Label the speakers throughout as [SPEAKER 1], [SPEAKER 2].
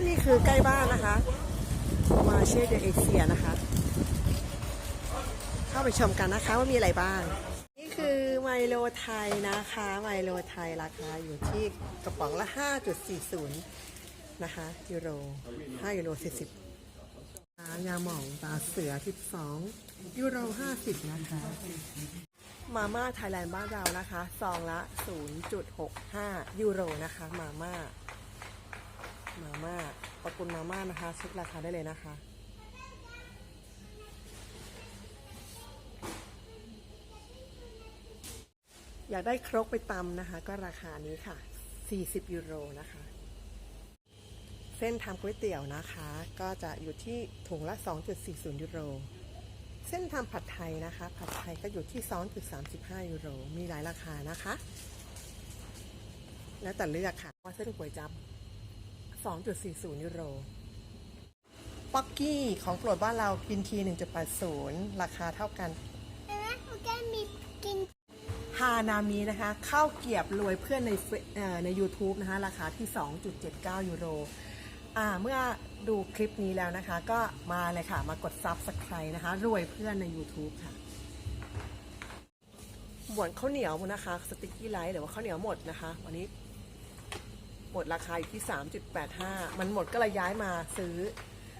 [SPEAKER 1] ที่นี่คือใกล้บ้านนะคะ มาเช่เดเอเชียนะคะ เข้าไปชมกันนะคะว่ามีอะไรบ้าง นี่คือไมโลไทยนะคะ ไมโลไทยราคาอยู่ที่กระป๋องละ 5.40 นะคะ ยูโร 5 ยูโร 40ยาหม่องตาเสือ 12 ยูโร 50 นะคะมาม่าไทยแลนด์บ้านเรานะคะ ซองละ 0.65 ยูโรนะคะ มาม่า มาม่าปะกุลมาม่านะคะเช็คราคาได้เลยนะคะ อยากได้ครกไปตำนะคะ ก็ราคานี้ค่ะ 40 ยูโรนะคะ เส้นทำก๋วยเตี๋ยวนะคะ ก็จะอยู่ที่ถุงละ 2.40 ยูโร เส้นทำผัดไทยนะคะ ผัดไทยก็อยู่ที่ 2.35 ยูโร มีหลายราคานะคะ แล้วแต่เลือกค่ะว่าเส้นก๋วยจับ 2.40 ยูโร ป๊อกกี้ของโปรดบ้านเรากินที 1.80 ราคาเท่ากัน
[SPEAKER 2] แม่โอเคมีกิน
[SPEAKER 1] ฮานามีนะคะข้าวเกรียบรวยเพื่อนในเฟเอ่อใน YouTube นะคะ ราคาที่ 2.79 ยูโรอ่าเมื่อดูคลิปนี้แล้วนะคะ ก็มาเลยค่ะ มากดซับสไครต์นะคะ รวยเพื่อนใน YouTube ค่ะหมวดข้าวเหนียวนะคะ สติ๊กกี้ไลท์หรือว่าข้าวเหนียวหมดนะคะ วันนี้ หมดราคาอยู่ที่ 3.85 มันหมดก็เลยย้ายมาซื้อ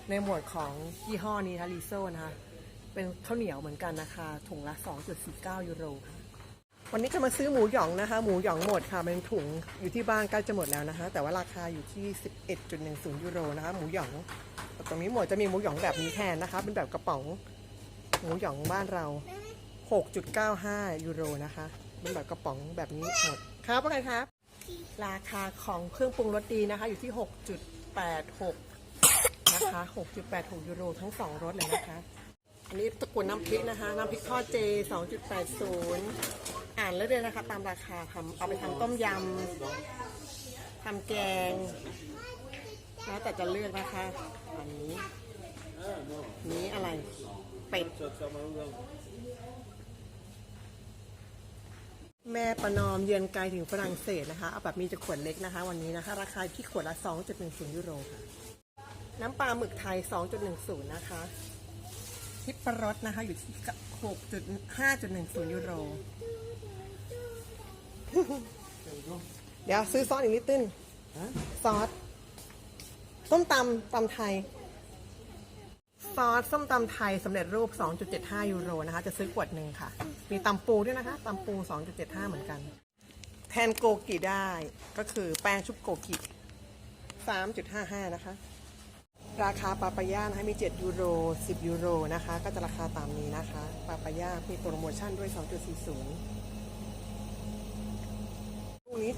[SPEAKER 1] ในหมวดของยี่ห้อนี้นะคะลีโซนะคะเป็นข้าวเหนียวเหมือนกันนะคะถุงละ 2.49 ยูโรค่ะวันนี้จะมาซื้อหมูหยองนะคะ หมูหยองหมดค่ะเป็นถุงอยู่ที่บ้านใกล้จะหมดแล้วนะคะ แต่ว่าราคาอยู่ที่ 11.10 ยูโรนะคะหมูหยอง ตรงนี้หมดจะมีหมูหยองแบบนี้แทนนะคะ เป็นแบบกระป๋องหมูหยองบ้านเรา 6.95 ยูโรนะคะเป็นแบบกระป๋องแบบนี้หมดครับว่าไงครับ ราคาของเครื่องปรุงรสดีนะคะ อยู่ที่ 6.86 นะคะ 6.86 ยูโรทั้งสองรสเลยนะคะ อันนี้ตะกูลน้ำพริกนะคะ น้ำพริกทอดเจ 2.80 อ่านแล้วเลยนะคะ ตามราคาทำเอาไปทำต้มยำทำแกง แล้วแต่จะเลือกนะคะ อันนี้ นี้อะไร เป็ด แม่ ประนอมเยือนไกลถึงฝรั่งเศสนะคะ เอาแบบมีจะขวดเล็กนะคะ วันนี้นะคะ ราคาที่ขวดละ 2.10 ยูโรค่ะ น้ำปลาหมึกไทย 2.10 นะคะทิปรสนะคะ อยู่ที่ 6.5.10 ยูโร เดี๋ยวซื้อซอสอีกนิดนึงซอสส้มตำตำไทย ซอสส้มตำไทยสำเร็จรูป 2.75 ยูโรนะคะ จะซื้อขวดหนึ่งค่ะ มีตำปูด้วยนะคะตำปู 2.75 เหมือนกัน แทนโกกิได้ก็คือแป้งชุบโกกิ 3.55 นะคะ ราคาปาปาย่านะคะมี 7 ยูโร 10 ยูโรนะคะ ก็จะราคาตามนี้นะคะ ปาปาย่ามีโปรโมชั่นด้วย 2.40ลูกนี้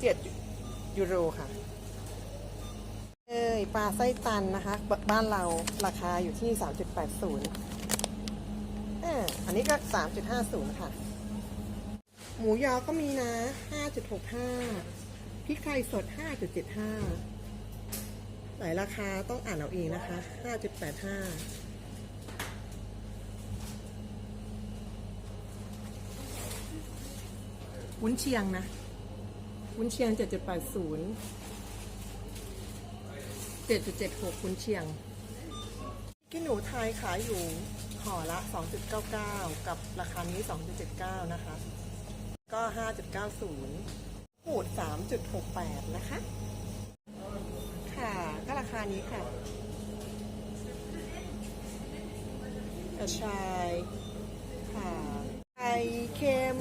[SPEAKER 1] 7 ยูโรค่ะ ปลาไส้ตันนะคะ บ้านเราราคาอยู่ที่ 3.80อ่าอันนี้ก็ 3.50 ค่ะ หมูยอก็มีนะ 5.65 พริกไทยสด 5.75 หลายราคาต้องอ่านเอาเองนะคะ 5.85วุ้นเชียงนะ วุ้นเชียง 7.80 7.76วุ้นเชียงกี้หนูไทยขายอยู่ห่อละ 2.99 กับราคานี้ 2.79 นะคะ ก็ 5.90หูด 3.68 นะคะ ค่ะ ก็ราคานี้ค่ะกระชายค่ะไข่เค็ม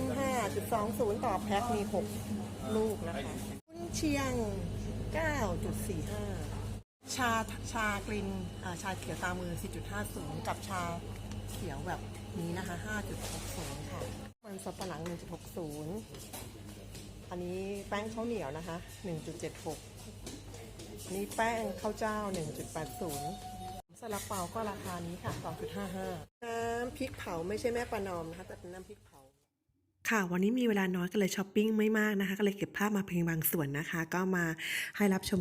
[SPEAKER 1] 5.20 ต่อแพ็คมี 6 ลูกนะคะกุนเชียง 9.45 ชาชากลิ่นชาเขียวตามือ 4.50 กับชาเขียวแบบนี้นะคะ 5.60 ค่ะ มันสับปะหลัง 1.60 อันนี้แป้งข้าวเหนียวนะคะ 1.76 นี่แป้งข้าวเจ้า 1.80ซาลาเปาก็ราคานี้ค่ะ 2.55 น้ำพริกเผาไม่ใช่แม่ประนอมนะคะ แต่เป็นน้ำพริกเผาค่ะวันนี้มีเวลาน้อยก็เลยช้อปปิ้งไม่มากนะคะ ก็เลยเก็บภาพมาเพียงบางส่วนนะคะ ก็มาให้รับชม